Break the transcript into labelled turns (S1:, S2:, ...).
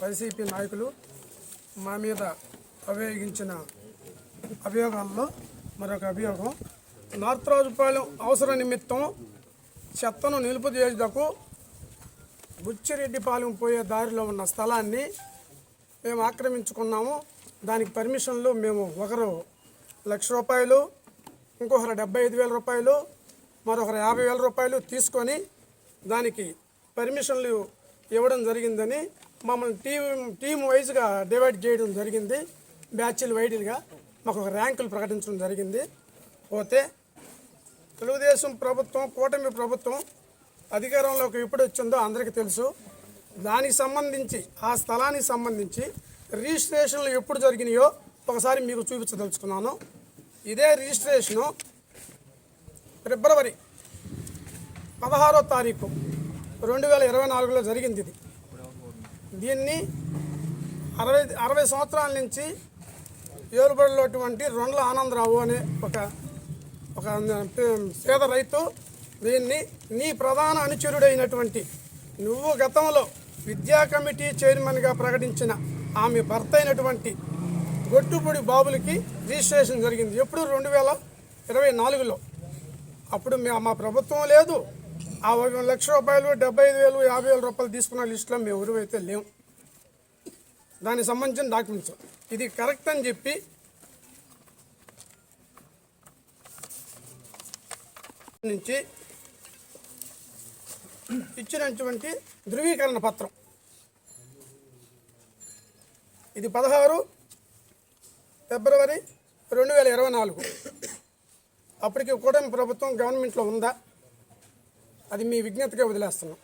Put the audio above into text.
S1: YCP నాయకులు మా మీద అభియోగించిన అభియోగాల్లో మరొక అభియోగం. నార్త్ రాజుపాలెం అవసర నిమిత్తం చెత్తను నిలుపుదీయటకు బుచ్చిరెడ్డిపాలెం పోయే దారిలో ఉన్న స్థలాన్ని మేము ఆక్రమించుకున్నాము. దానికి పర్మిషన్లు మేము ఒకరు లక్ష రూపాయలు ఇంకొకరు డెబ్బై ఐదు వేల రూపాయలు మరొకరు యాభై వేల రూపాయలు తీసుకొని దానికి పర్మిషన్లు ఇవ్వడం జరిగిందని మమ్మల్ని టీం టీం వైజ్గా డివైడ్ చేయడం జరిగింది. బ్యాచ్లు వైడ్గా మాకు ఒక ర్యాంకులు ప్రకటించడం జరిగింది. పోతే తెలుగుదేశం ప్రభుత్వం కూటమి ప్రభుత్వం అధికారంలోకి ఎప్పుడు వచ్చిందో అందరికీ తెలుసు. దానికి సంబంధించి ఆ స్థలానికి సంబంధించి రిజిస్ట్రేషన్లు ఎప్పుడు జరిగినాయో ఒకసారి మీకు చూపించదలుచుకున్నాను. ఇదే రిజిస్ట్రేషను ఫిబ్రవరి పదహారో తారీఖు రెండు వేల ఇరవై నాలుగులో జరిగింది ఇది. దీన్ని అరవై అరవై సంవత్సరాల నుంచి ఏలుబడిలోటువంటి రొండ్ల ఆనందరావు అనే ఒక ఒక పేద రైతు దీన్ని నీ ప్రధాన అనుచరుడైనటువంటి నువ్వు గతంలో విద్యా కమిటీ చైర్మన్గా ప్రకటించిన ఆమె భర్త అయినటువంటి గొట్టుపూడి బాబులకి రిజిస్ట్రేషన్ జరిగింది. ఎప్పుడు? రెండు వేల ఇరవై నాలుగులో. అప్పుడు మా ప్రభుత్వం లేదు. ఆ ఒక లక్ష రూపాయలు డెబ్బై ఐదు వేలు యాభై వేల రూపాయలు తీసుకున్న లిస్టులో మేము ఎవరైతే లేము దానికి సంబంధించిన డాక్యుమెంట్స్. ఇది కరెక్ట్ అని చెప్పి నుంచి ఇచ్చినటువంటి ధృవీకరణ పత్రం. ఇది పదహారు ఫిబ్రవరి రెండు వేల ఇరవై నాలుగు. అప్పటికి కూటమి ప్రభుత్వం గవర్నమెంట్లో ఉందా? అది మీ విజ్ఞతగా వదిలేస్తున్నాం.